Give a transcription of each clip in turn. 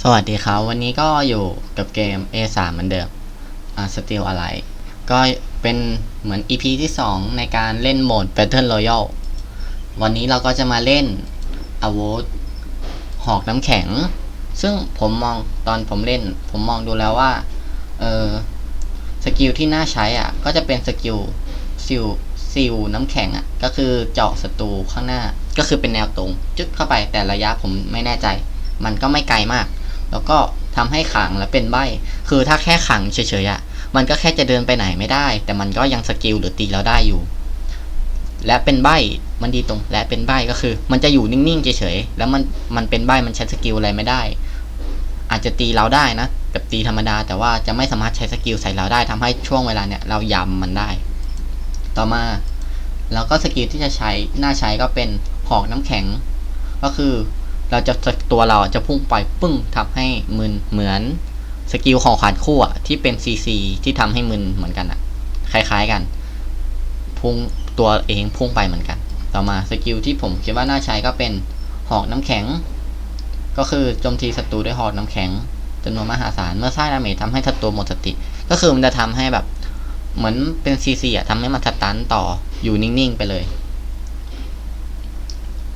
สวัสดีครับ วันนี้ก็อยู่กับเกม A3 เหมือนเดิมอ่า Steel อะไร ก็เป็นเหมือน EP ที่ 2 ในการเล่นโหมด Battle Royale วันนี้เราก็จะมาเล่นอาวุธหอกน้ำแข็ง ซึ่งผมมองตอนผมเล่น ผมมองดูแล้วว่า เออสกิลที่น่าใช้อะ ก็จะเป็นสกิลซิลซิลน้ำแข็งอะ ก็คือเจาะศัตรูข้างหน้า ก็คือเป็นแนวตรง จึ๊กเข้าไปแต่ระยะผมไม่แน่ใจ มันก็ไม่ไกลมาก แล้วก็ทำให้ขังและเป็นใบ คือถ้าแค่ขังเฉยๆอะ่ะ มันก็แค่จะเดินไปไหนไม่ได้ แต่มันก็ยังสกิลหรือตีเราได้อยู่ และเป็นใบ มันดีตรง และเป็นใบก็คือ มันจะอยู่นิ่งๆเฉยๆ แล้วมัน มันเป็นใบ มันใช้สกิลอะไรไม่ได้ อาจจะตีเราได้นะ แบบตีธรรมดา แต่ว่าจะไม่สามารถใช้สกิลใส่เราได้ทำให้ช่วงเวลาเนี่ยเรายำมันได้ ต่อมา แล้วก็สกิลที่จะใช้ น่าใช้ก็เป็นหอกน้ำแข็ง ก็คือ เราจะตัวเราจะพุ่งไปปึ้งทำให้มึนเหมือนสกิลของขวานคู่อะที่เป็นซีซีที่ทำให้มึนเหมือนกันอะคล้ายๆกัน พุ่งตัวเองพุ่งไปเหมือนกัน ต่อมาสกิลที่ผมคิดว่าน่าใช้ก็เป็นหอกน้ำแข็ง ก็คือโจมตีศัตรูด้วยหอกน้ำแข็งจำนวนมหาศาลเมื่อสร้างดาเมจทำให้ศัตรูหมดสติ ก็คือมันจะทำให้แบบเหมือนเป็นซีซีอะทำให้มันสตันต่ออยู่นิ่งๆไปเลย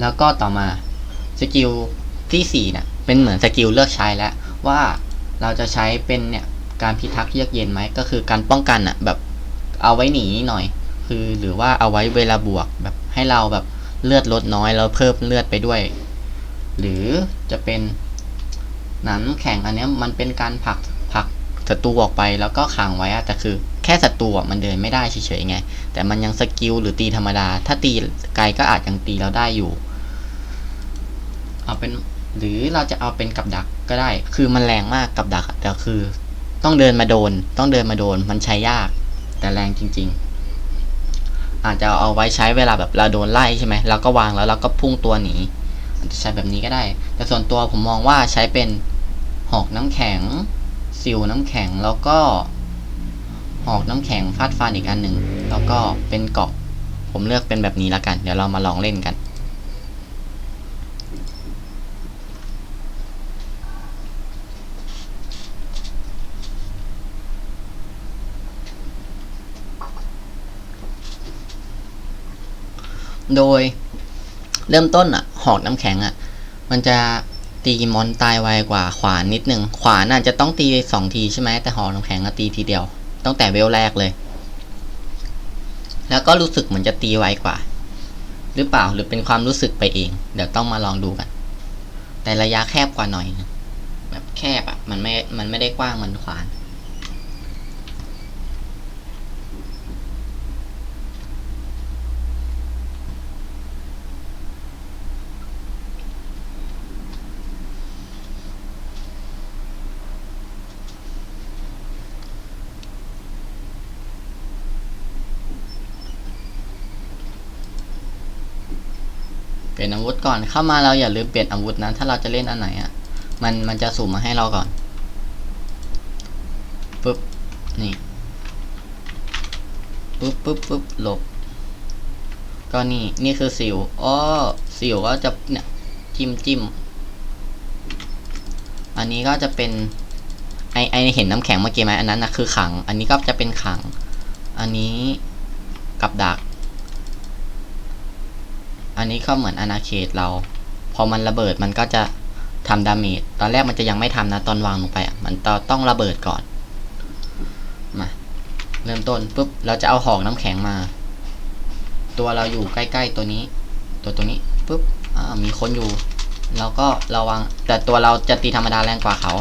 แล้วก็ต่อมา สกิลที่สี่เนี่ยเป็นเหมือนสกิลเลือกใช้แล้วว่าเราจะใช้เป็นเนี่ยการพิทักษ์เยือกเย็นไหมก็คือการป้องกันอะแบบเอาไว้หนีหน่อย คือหรือว่าเอาไว้เวลาบวกแบบให้เราแบบเลือดลดน้อยแล้วเพิ่มเลือดไปด้วย หรือจะเป็นหนังแข็งอันเนี้ยมันเป็นการผลักผลักศัตรูออกไปแล้วก็ขังไว้อะแต่คือแค่ศัตรูมันเดินไม่ได้เฉยๆไง แต่มันยังสกิลหรือตีธรรมดา ถ้าตีไกลก็อาจยังตีเราได้อยู่ เอาเป็นหรือเราจะเอาเป็นกับดักก็ได้ คือมันแรงมากกับดักแต่คือ ต้องเดินมาโดน ต้องเดินมาโดน มันใช้ยาก แต่แรงจริง ๆ อาจจะเอาไว้ใช้เวลาแบบเราโดนไล่ใช่ไหมเราก็วางแล้วเราก็พุ่งตัวหนีอาจจะใช้แบบนี้ก็ได้ แต่ส่วนตัวผมมองว่าใช้เป็นหอกน้ำแข็งซิลน้ำแข็งแล้วก็หอกน้ำแข็งฟาดฟันอีกอันหนึ่งแล้วก็เป็นเกาะผมเลือกเป็นแบบนี้แล้วกัน เดี๋ยวเรามาลองเล่นกัน โดยเริ่มต้นอะหอกน้ำแข็งอะมันจะตีมอนตายไวกว่าขวานนิดนึง ขวานน่ะจะต้องตีสองทีใช่ไหมแต่หอกน้ำแข็งอะตีทีเดียว ตั้งแต่เวลแรกเลย แล้วก็รู้สึกเหมือนจะตีไวกว่า หรือเปล่าหรือเป็นความรู้สึกไปเอง เดี๋ยวต้องมาลองดูกัน แต่ระยะแคบกว่าหน่อยนึงแบบแคบอะมันไม่มันไม่ได้กว้างเหมือนขวาน ลี่ยนอาวุธก่อน เข้ามาเราอย่าลืมเปลี่ยนอาวุธนะ ถ้าเราจะเล่นอันไหนอะ มันมันจะสุ่มมาให้เราก่อนปุ๊บ นี่ปุ๊บปุ๊บปุ๊บหลบ ก็นี่ นี่คือสิว อ้อ สิวก็จะเนี่ยจิ้มจิ้ม อันนี้ก็จะเป็น ไอไอเห็นน้ำแข็งเมื่อกี้ไหมอันนั้นนะคือขัง อันนี้ก็จะเป็นขัง อันนี้กับดัก อันนี้ก็เหมือนอาณาเขตเรา พอมันระเบิดมันก็จะทำดาเมจ ตอนแรกมันจะยังไม่ทำนะ ตอนวางลงไปอะมันต้องระเบิดก่อน มา เริ่มต้นปุ๊บ เราจะเอาหอกน้ำแข็งมา ตัวเราอยู่ใกล้ๆตัวนี้ ตัวตัวนี้ปุ๊บ อ่า มีคนอยู่ เราก็ระวัง แต่ตัวเราจะตีธรรมดาแรงกว่าเขา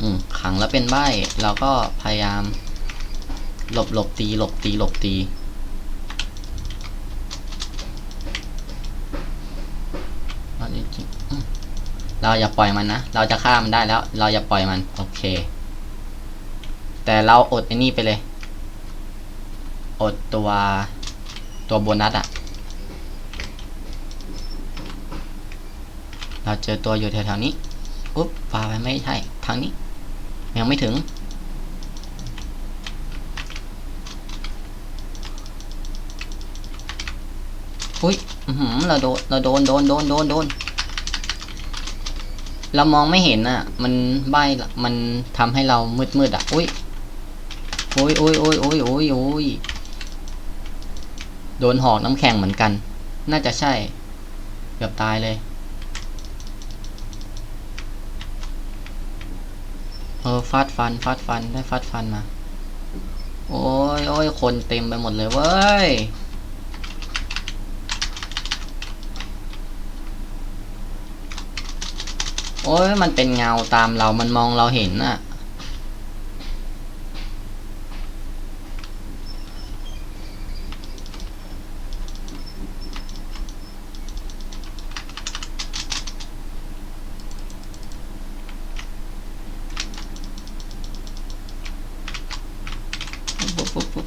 อืม ขังแล้วเป็นใบเราก็พยายาม หลบหลบตี หลบตี หลบตีจะกินอืม เราอย่าปล่อยมันนะ เราจะฆ่ามันได้แล้ว เราอย่าปล่อยมัน โอเค แต่เราอดไอ้นี่ไปเลย อดตัวตัวโบนัสอะเราเจอตัวอยู่แถวๆนี้ อุ๊บปาไปไม่ใช่ ทางนี้ ยังไม่ถึง อุ้ยอือหือเราโดน เราโดน โดน โดน โดน โดน เรามองไม่เห็นอะ มันใบมันทำให้เรามืดมืดอะอุ้ยโอ้ยโอ้ยโอ้ยโอ้ยโอ้ยโอ้ยโดนหอกน้ำแข็งเหมือนกัน น่าจะใช่ เกือบตายเลยเออฟาดฟันฟาดฟันได้ฟาดฟันมา โอ้ยโอ้ยคนเต็มไปหมดเลยเว้ย โอ้ยมันเป็นเงาตามเรา มันมองเราเห็นน่ะปุ๊บปุ๊บปุ๊บ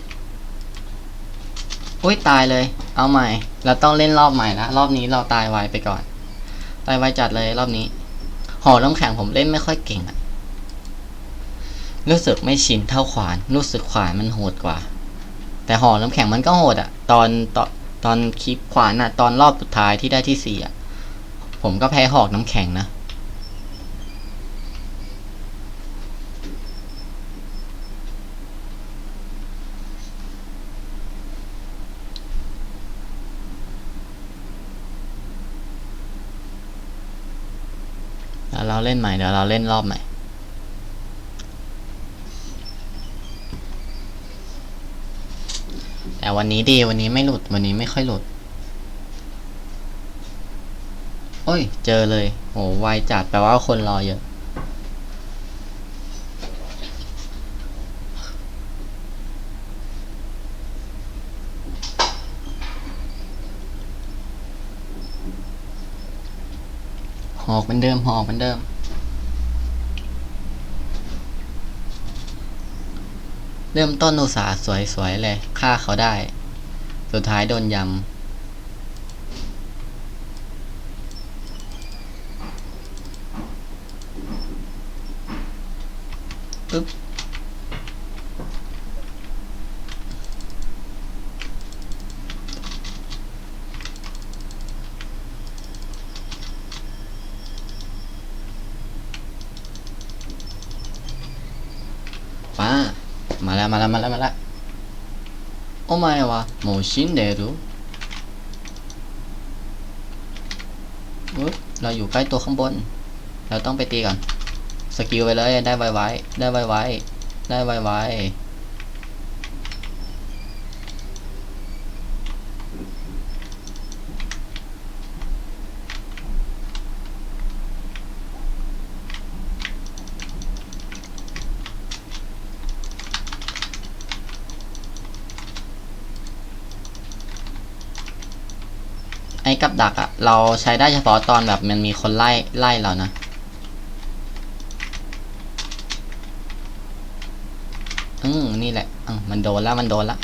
อุ้ยตายเลย เอาใหม่ เราต้องเล่นรอบใหม่ละ รอบนี้เราตายไวไปก่อน ตายไวจัดเลยรอบนี้ หอน้ำแข็งผมเล่นไม่ค่อยเก่งอะรู้สึกไม่ชินเท่าขวาน รู้สึกขวานมันโหดกว่า แต่หอน้ำแข็งมันก็โหดอะตอนตอนตอนคลิปขวานอะตอนรอบสุดท้ายที่ได้ที่สี่อะผมก็แพ้หอกน้ำแข็งนะ เดี๋ยวเราเล่ นใหม่เดี๋ยวเราเล่นรอบใหม่แต่วันนี้ดีวันนี้ไม่หลุดวันนี้ไม่ค่อยหลุด โอ้ย เจอเลยโหไวจัดแปลว่าคนรอเยอะ หอกเหมือนเดิมหอกเหมือนเดิม เริ่มต้นอุตสาห์สวยๆเลยฆ่าเขาได้ สุดท้ายโดนยำปึ๊บป้ามา แล้วมาแล้วมาแล้วมาแล้วโอ้ไม่วะもう死んでるอุ๊ยเราอยู่ใกล้ตัวข้างบน เราต้องไปตีก่อน สกิลไปเลยได้ไวๆได้ไวๆได้ไวๆไอ้ กับดักอะเราใช้ได้เฉพาะตอนแบบมันมีคนไล่ไล่เรานะอืมนี่แหละอะมันโดนแล้วมันโดนล้ว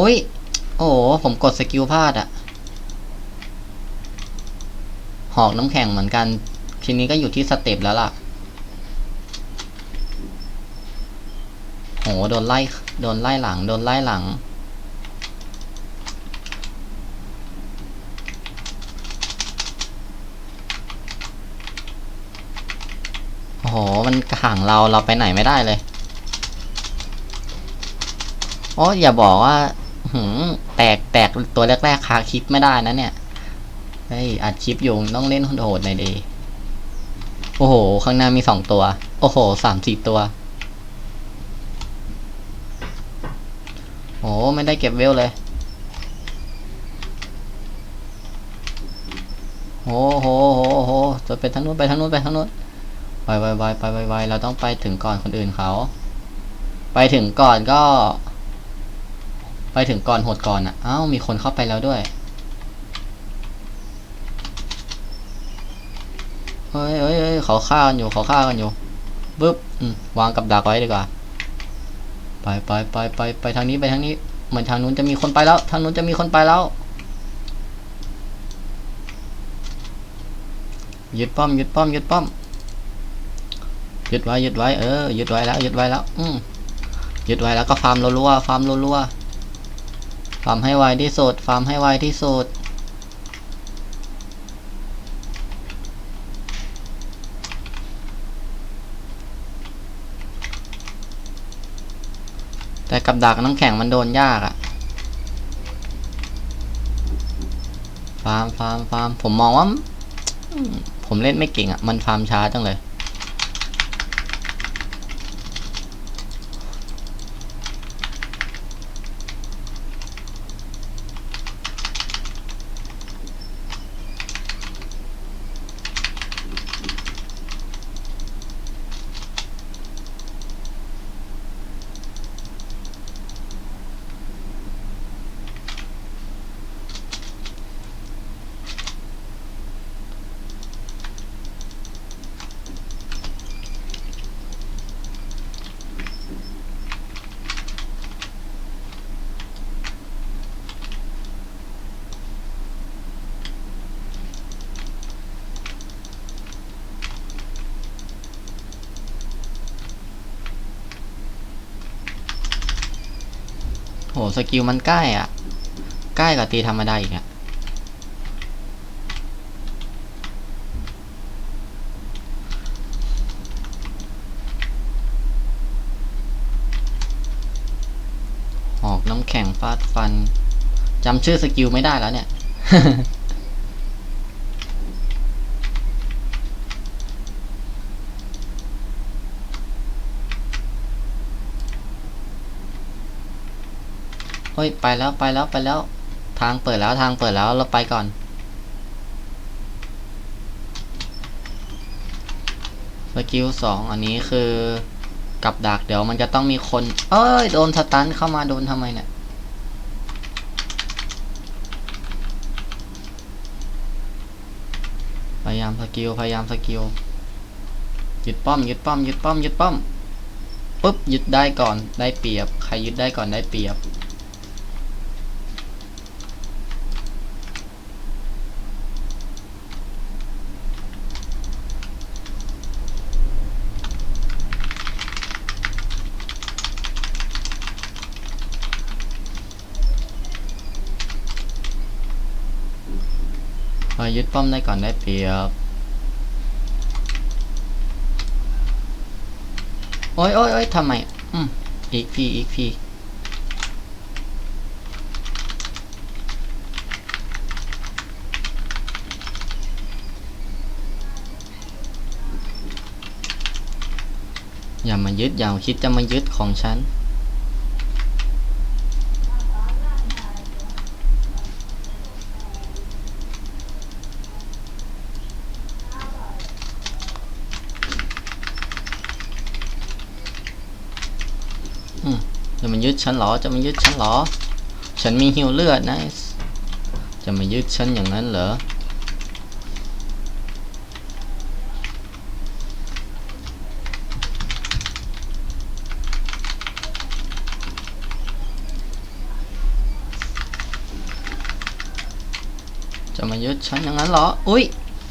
อุ้ย โอ้โหผมกดสกิลพลาดอะหอกน้ำแข็งเหมือนกัน ทีนี้ก็อยู่ที่สเต็ปแล้วล่ะ โห โดนไล่ โดนไล่หลัง โดนไล่หลัง โอ้โห มันขังเรา เราไปไหนไม่ได้เลย โอ้อย่าบอกว่า หืมแตกแตกตัวแรกๆคาคลิปไม่ได้นะเนี่ย เฮ้ย อัดคลิปอยู่ต้องเล่นโหดๆหน่อยดีโอ้โห ข้างหน้ามีสองตัว โอ้โห สามสี่ตัว โอ้ไม่ได้เก็บเวลเลยโอ้โหโหโหจะไปทางนู้นไปทางนู้นไปทางนู้น ไปไวไวไปไวไวเราต้องไปถึงก่อนคนอื่นเขา ไปถึงก่อนก็ ไปถึงก่อนหดก่อนอะเอ้ามีคนเข้าไปแล้วด้วยเฮ้ยเฮ้ยเฮ้ยเขาฆ่ากันอยู่เขาฆ่ากันอยู่ปึ๊บวางกับดักไว้ดีกว่า ไปไปไปไปไปทางนี้ไปทางนี้ เหมือนทางนู้นจะมีคนไปแล้ว ทางนู้นจะมีคนไปแล้ว ยึดป้อมยึดป้อมยึดป้อม ยึดไว้ยึดไว้เออยึดไว้แล้วยึดไว้แล้วอืยึดไว้แล้วก็ฟาร์มรัวๆฟาร์มรัวๆฟาร์มให้ไวที่สุดฟาร์มให้ไวที่สุดแต่กับดักน้ำแข็งมันโดนยากอะฟาร์มฟาร์มฟาร์มผมมองว่าผมเล่นไม่เก่งอะมันฟาร์มช้าจังเลย หสกิลมันใกล้อะ ใกล้กับตีธรรมดาอีกอะออกน้ำแข็งฟาดฟันจำชื่อสกิลไม่ได้แล้วเนี่ย ฮ้ยไปแล้วไปแล้วไปแล้ว ทางเปิดแล้วทางเปิดแล้วเราไปก่อน สกิลสองอันนี้คือกับดักเดี๋ยวมันจะต้องมีคน เอ้ย โดนสตันเข้ามาโดนทำไมเนี่ยพยายามสกิลพยายามสกิลยึดป้อมยึดป้อมยึดป้อมยึดป้อมปุ๊บยึดได้ก่อนได้เปรียบ ใครยึดได้ก่อนได้เปรียบ ยึดป้อมได้ก่อนได้เปรียบ โอ้ยโอ้ยโอ้ยทำไม อืม อีกพีอีกพีอย่ามายึดอย่าคิดจะมายึดของฉัน อืมจะมายึด ฉันหรอ จะมายึดฉันหรอ ฉันมีหิวเลือดนะ จะมายึดฉันอย่างนั้นเหรอ จะมายึดฉันอย่างนั้นเหรอ อุ้ย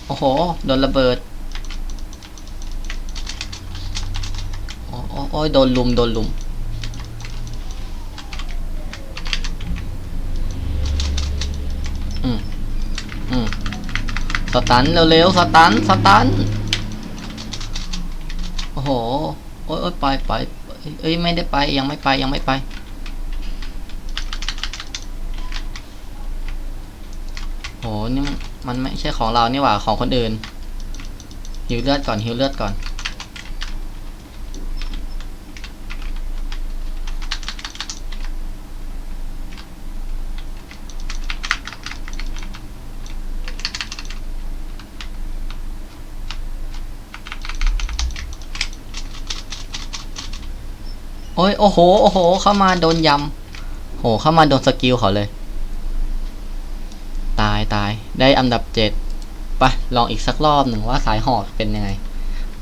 โอ้โห โดนระเบิดโอ้โอ้โอ้ยโดนลุม โดนลุม อืม อืม สตันเร็วๆสตันสตันโอ้โหโอ้ยไปไปเอ้ยไม่ได้ไปยังไม่ไปยังไม่ไปโหนี่มันมันไม่ใช่ของเรานี่หว่าของคนอื่นหิวเลือดก่อนหิวเลือดก่อน ยโอ้โหโอ้โห เข้ามาโดนยำโหเข้ามาโดนสกิลเขาเลย ตายตายได้อันดับเจ็ดไปลองอีกสักรอบหนึ่งว่าสายหอกเป็นยังไง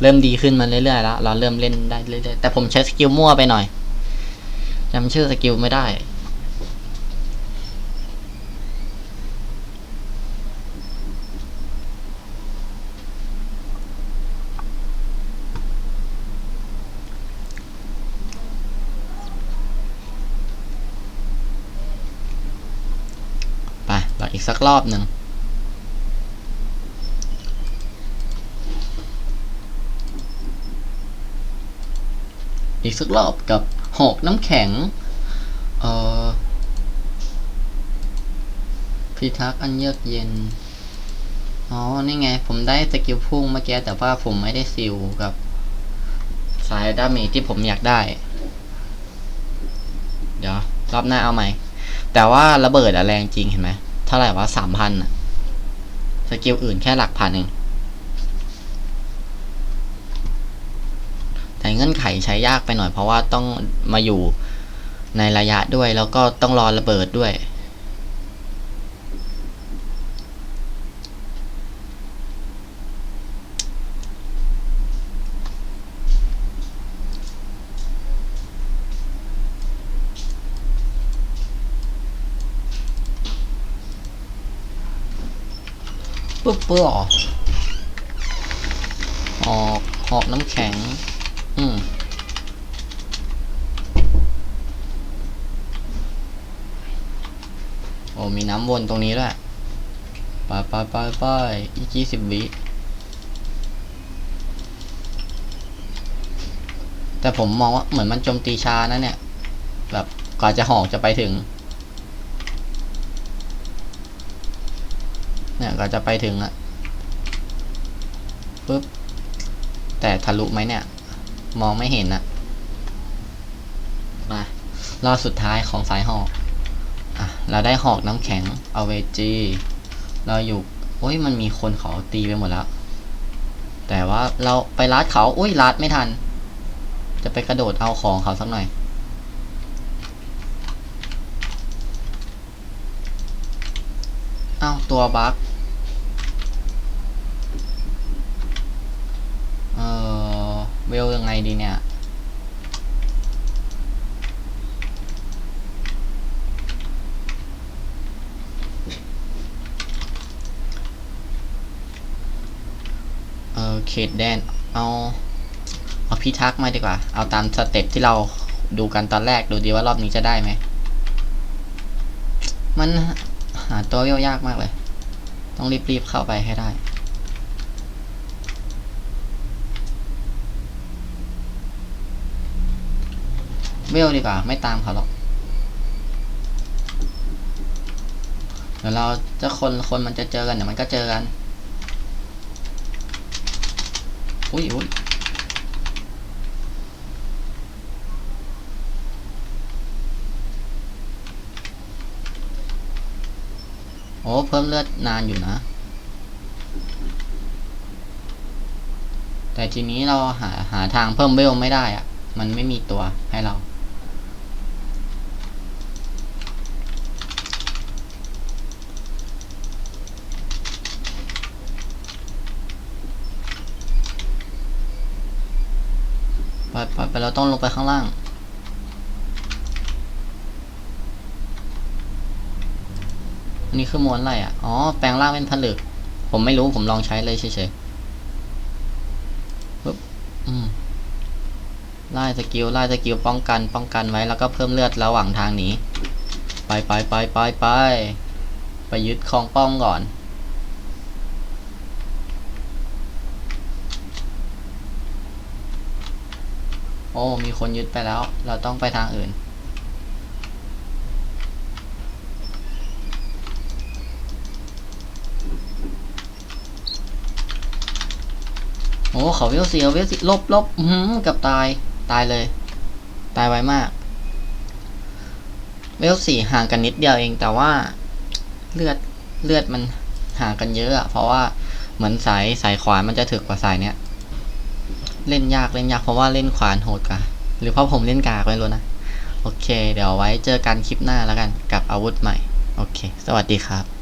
เริ่มดีขึ้นมาเรื่อยๆแล้วเราเริ่มเล่นได้เรื่อยๆแต่ผมใช้สกิลมั่วไปหน่อยจำชื่อสกิลไม่ได้ สักรอบหนึ่งอีกสักรอบกับหกน้ำแข็ง เออพิทักษ์อันเยือกเย็น อ๋อ นี่ไง ผมได้สกิลพุ่งเมื่อกี้ แต่ว่าผมไม่ได้ซิลกับ สายดาเมจที่ผมอยากได้ เดี๋ยว รอบหน้าเอาใหม่ แต่ว่าระเบิดอะแรงจริงเห็นไหม เท่าไหร่วะสามพันอะสกิลอื่นแค่หลักพันเอง แต่เงื่อนไขใช้ยากไปหน่อยเพราะว่าต้องมาอยู่ในระยะด้วยแล้วก็ต้องรอระเบิดด้วย ปุ๊บปุ๊บหรอหอกหอกน้ำแข็ง อืมโอ้มีน้ำวนตรงนี้ด้วยไปไปไปไปอีกยี่สิบวิแต่ผมมองว่าเหมือนมันโจมตีช้านะเนี่ย แบบกว่าจะหอกจะไปถึง เนี่ยก็จะไปถึงอะปึ๊บ แต่ทะลุไหมเนี่ย มองไม่เห็นอะมารอบสุดท้ายของสายหอกอะเราได้หอกน้ำแข็งเอาเวจีเราอยู่โอ้ยมันมีคนเขาตีไปหมดแล้ว แต่ว่าเราไปลัดเขาอุ้ยลัดไม่ทัน จะไปกระโดดเอาของเขาสักหน่อยอ้าวตัวบั๊กเออ เวลยังไงดีเนี่ย เออเขตแดน เอา เอาพิทักษ์มาดีกว่า เอาตามสเต็ปที่เราดูกันตอนแรกดูดีว่ารอบนี้จะได้ไหม มันหาตัวเวลยากมากเลย ต้องรีบๆเข้าไปให้ได้ วลดีกว่า ไม่ตามเขาหรอกเดี๋ยวเราจะคนคนมันจะเจอกันเดี๋ยวมันก็เจอกัน อุ้ยอุ้ยโอ้เพิ่มเลือดนานอยู่นะ แต่ทีนี้เราหาหาทางเพิ่มเวลไม่ได้อะมันไม่มีตัวให้เรา ไปไปเราต้องลงไปข้างล่าง อันนี้คือมวนอะไรอะ อ๋อ แปลงร่างเป็นผลึก ผมไม่รู้ผมลองใช้เลยเฉยๆปึ๊บอืมไล่สกิลไล่สกิลป้องกันป้องกันไว้แล้วก็เพิ่มเลือดระหว่างทางหนีไปไปไปไปไปไปยึดคลองป้องก่อน อ้มีคนยึดไปแล้ว เราต้องไปทางอื่น โอ้เขาเวลสี่เขาเวลสี่ลบลบอืมกับตายตายเลย ตายไวมาก เวลสี่ห่างกันนิดเดียวเองแต่ว่าเลือดเลือดมันห่างกันเยอะอะเพราะว่าเหมือนสายสายขวานมันจะถึกกว่าสายเนี้ย เล่นยากเล่นยากเพราะว่าเล่นขวานโหดกว่าหรือเพราะผมเล่นกากไม่รู้นะ โอเค เดี๋ยวไว้เจอกันคลิปหน้าแล้วกันกับอาวุธใหม่ โอเค สวัสดีครับ